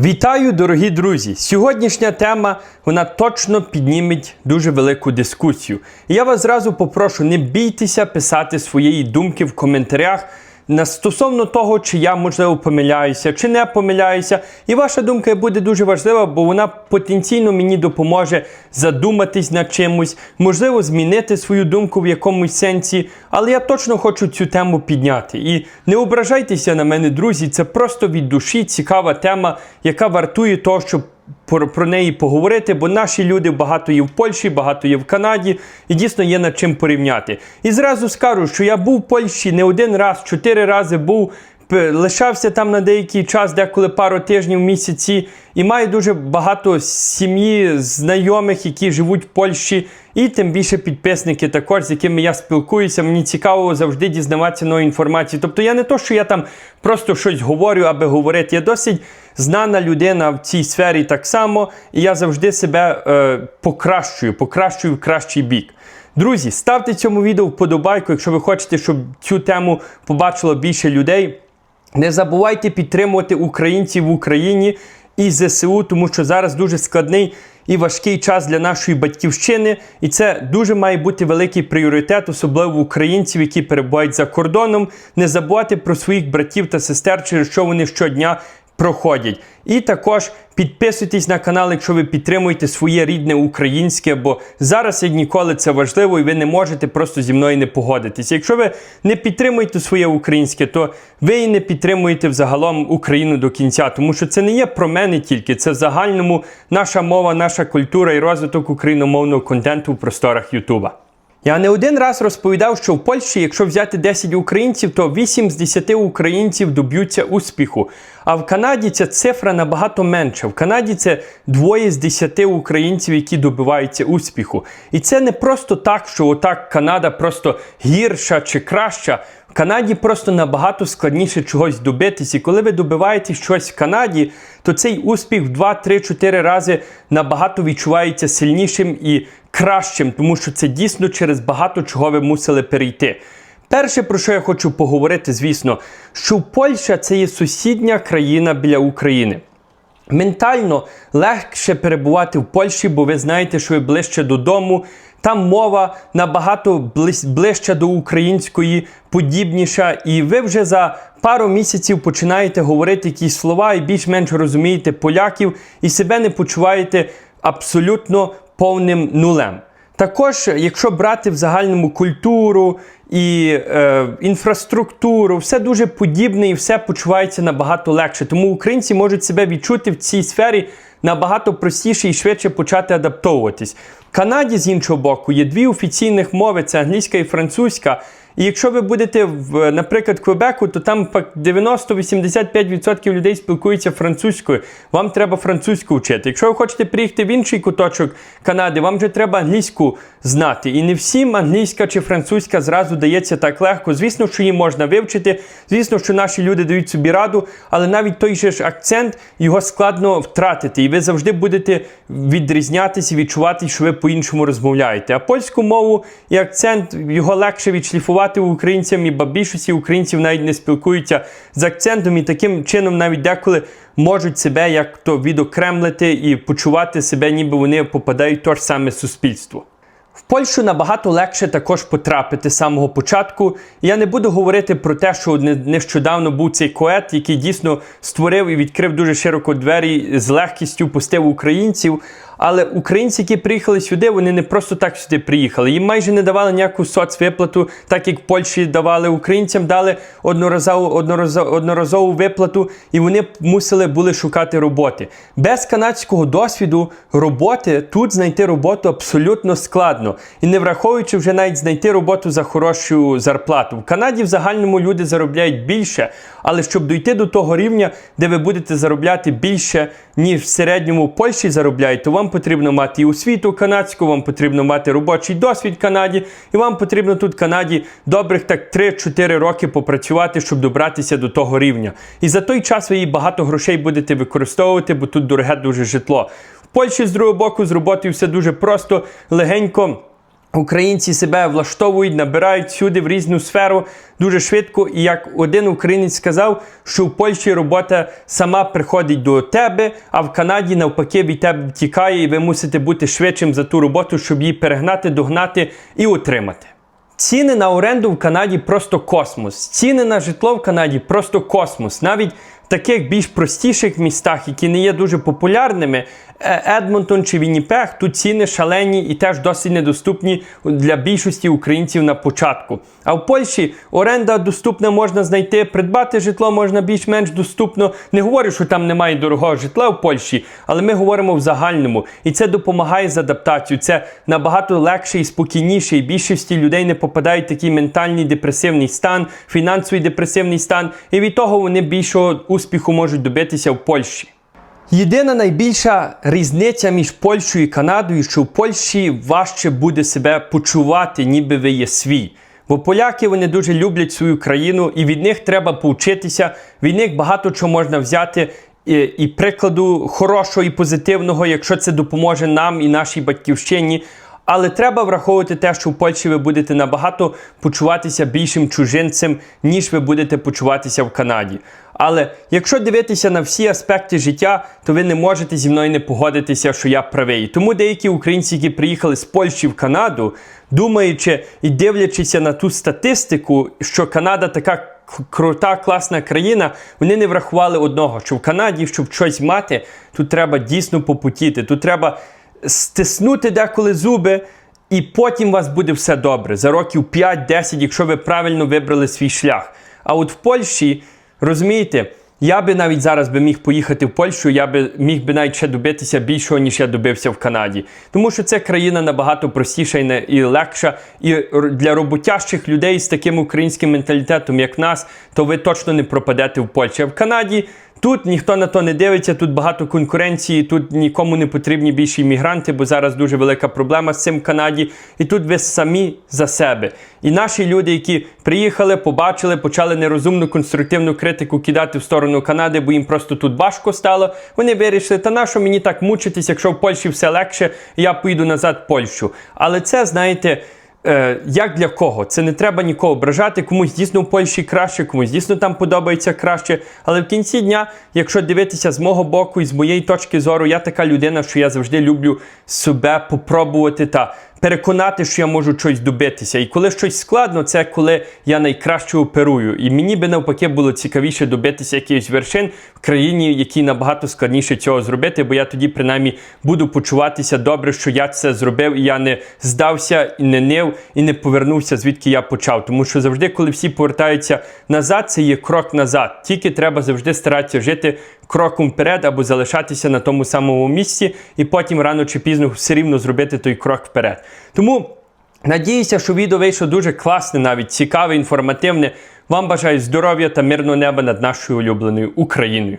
Вітаю, дорогі друзі! Сьогоднішня тема вона точно підніметь дуже велику дискусію. І я вас зразу попрошу, не бійтеся писати своєї думки в коментарях стосовно того, чи я можливо помиляюся, чи не помиляюся. І ваша думка буде дуже важлива, бо вона потенційно мені допоможе задуматись над чимось, можливо, змінити свою думку в якомусь сенсі. Але я точно хочу цю тему підняти. І не ображайтеся на мене, друзі. Це просто від душі цікава тема, яка вартує того, щоб про, про неї поговорити, бо наші люди багато є в Польщі, багато є в Канаді, і дійсно є над чим порівняти. І зразу скажу, що я був в Польщі не один раз, чотири рази був. П- Лишався там на деякий час, деколи пару тижнів, місяці, і маю дуже багато сім'ї, знайомих, які живуть в Польщі, і тим більше підписники також, з якими я спілкуюся. Мені цікаво завжди дізнаватися нову інформацію. Тобто я не то, що я там просто щось говорю, аби говорити. Я досить знана людина в цій сфері так само, і я завжди себе е, покращую, покращую в кращий бік. Друзі, ставте цьому відео вподобайку, якщо ви хочете, щоб цю тему побачило більше людей. Не забувайте підтримувати українців в Україні і ЗСУ, тому що зараз дуже складний і важкий час для нашої батьківщини, і це дуже має бути великий пріоритет, особливо українців, які перебувають за кордоном. Не забувати про своїх братів та сестер, через що вони щодня проходять. І також підписуйтесь на канал, якщо ви підтримуєте своє рідне українське, бо зараз як ніколи це важливо, і ви не можете просто зі мною не погодитись. Якщо ви не підтримуєте своє українське, то ви і не підтримуєте взагалом Україну до кінця, тому що це не є про мене тільки, це в загальному наша мова, наша культура і розвиток україномовного контенту в просторах Ютуба. Я не один раз розповідав, що в Польщі, якщо взяти 10 українців, то 8 з 10 українців доб'ються успіху. А в Канаді ця цифра набагато менша. В Канаді це двоє з 10 українців, які добиваються успіху. І це не просто так, що отак Канада просто гірша чи краща. В Канаді просто набагато складніше чогось добитись. І коли ви добиваєтесь щось в Канаді, то цей успіх в 2, 3, 4 рази набагато відчувається сильнішим і кращим, тому що це дійсно через багато чого ви мусили перейти. Перше, про що я хочу поговорити, звісно, що Польща це є сусідня країна біля України. Ментально легше перебувати в Польщі, бо ви знаєте, що ви ближче додому. Там мова набагато ближча до української, подібніша, і ви вже за пару місяців починаєте говорити якісь слова і більш-менш розумієте поляків і себе не почуваєте абсолютно повним нулем. Також, якщо брати в загальному культуру і е, інфраструктуру, все дуже подібне і все почувається набагато легше. Тому українці можуть себе відчути в цій сфері набагато простіше і швидше почати адаптовуватись. В Канаді, з іншого боку, є дві офіційних мови: це англійська і французька. І якщо ви будете в, наприклад, Квебеку, то там 90-85% людей спілкуються французькою. Вам треба французьку вчити. Якщо ви хочете приїхати в інший куточок Канади, вам вже треба англійську знати. І не всім англійська чи французька зразу дається так легко. Звісно, що її можна вивчити. Звісно, що наші люди дають собі раду, але навіть той же ж акцент його складно втратити. І ви завжди будете відрізнятися відчувати, що ви по-іншому розмовляєте. А польську мову і акцент його легше відшліфувати українцям, і більшості українців навіть не спілкуються з акцентом, і таким чином навіть деколи можуть себе як то відокремлити і почувати себе, ніби вони попадають в те ж саме суспільство. В Польщу набагато легше також потрапити з самого початку. Я не буду говорити про те, що нещодавно був цей коет, який дійсно створив і відкрив дуже широко двері з легкістю пустив українців. Але українці, які приїхали сюди, вони не просто так сюди приїхали. Їм майже не давали ніяку соцвиплату, так як в Польщі давали українцям, дали одноразову, одноразову, одноразову виплату, і вони мусили були шукати роботи. Без канадського досвіду роботи тут знайти роботу абсолютно складно. І не враховуючи вже навіть знайти роботу за хорошу зарплату. В Канаді в загальному люди заробляють більше, але щоб дійти до того рівня, де ви будете заробляти більше, ніж в середньому в Польщі заробляють, то вам потрібно мати і освіту канадську, вам потрібно мати робочий досвід в Канаді, і вам потрібно тут в Канаді добрих так 3-4 роки попрацювати, щоб добратися до того рівня. І за той час ви її багато грошей будете використовувати, бо тут дороге дуже житло. В Польщі, з другого боку, з роботою все дуже просто, легенько. Українці себе влаштовують, набирають сюди в різну сферу дуже швидко. І як один українець сказав, що в Польщі робота сама приходить до тебе, а в Канаді навпаки від тебе втікає, і ви мусите бути швидшим за ту роботу, щоб її перегнати, догнати і отримати. Ціни на оренду в Канаді просто космос. Ціни на житло в Канаді просто космос. Навіть таких більш простіших містах, які не є дуже популярними, е, Едмонтон чи Вінніпег, тут ціни шалені і теж досить недоступні для більшості українців на початку. А в Польщі оренда доступна можна знайти, придбати житло можна більш-менш доступно. Не говорю, що там немає дорогого житла в Польщі, але ми говоримо в загальному. І це допомагає з адаптацією. Це набагато легше і спокійніше. І більшості людей не попадають в такий ментальний депресивний стан, фінансовий депресивний стан. І від того вони більшого успіху можуть добитися в Польщі. Єдина найбільша різниця між Польщею і Канадою, що в Польщі важче буде себе почувати, ніби ви є свій. Бо поляки вони дуже люблять свою країну, і від них треба повчитися. Від них багато чого можна взяти. І, і прикладу хорошого і позитивного, якщо це допоможе нам і нашій батьківщині. Але треба враховувати те, що в Польщі ви будете набагато почуватися більшим чужинцем, ніж ви будете почуватися в Канаді. Але якщо дивитися на всі аспекти життя, то ви не можете зі мною не погодитися, що я правий. Тому деякі українці, які приїхали з Польщі в Канаду, думаючи і дивлячися на ту статистику, що Канада така крута, класна країна, вони не врахували одного, що в Канаді, щоб щось мати, тут треба дійсно попутіти. Тут треба стиснути деколи зуби, і потім у вас буде все добре. За років 5-10, якщо ви правильно вибрали свій шлях. А от в Польщі, розумієте, я би навіть зараз би міг поїхати в Польщу, я би міг би навіть ще добитися більшого, ніж я добився в Канаді. Тому що це країна набагато простіша і, легша. І для роботящих людей з таким українським менталітетом, як нас, то ви точно не пропадете в Польщі. А в Канаді Тут ніхто на то не дивиться, тут багато конкуренції, тут нікому не потрібні більші іммігранти, бо зараз дуже велика проблема з цим в Канаді. І тут ви самі за себе. І наші люди, які приїхали, побачили, почали нерозумну конструктивну критику кидати в сторону Канади, бо їм просто тут важко стало. Вони вирішили, та нащо мені так мучитись, якщо в Польщі все легше, я поїду назад в Польщу. Але це, знаєте. Е, як для кого? Це не треба нікого ображати. Комусь дійсно в Польщі краще, комусь дійсно там подобається краще. Але в кінці дня, якщо дивитися з мого боку і з моєї точки зору, я така людина, що я завжди люблю себе попробувати та переконати, що я можу щось добитися. І коли щось складно, це коли я найкраще оперую. І мені би навпаки було цікавіше добитися якихось вершин в країні, якій набагато складніше цього зробити, бо я тоді принаймні буду почуватися добре, що я це зробив, і я не здався і не нив, і не повернувся, звідки я почав. Тому що завжди, коли всі повертаються назад, це є крок назад. Тільки треба завжди старатися жити кроком вперед або залишатися на тому самому місці, і потім рано чи пізно все рівно зробити той крок вперед. Тому. Надіюся, що відео вийшло дуже класне, навіть цікаве, інформативне. Вам бажаю здоров'я та мирного неба над нашою улюбленою Україною.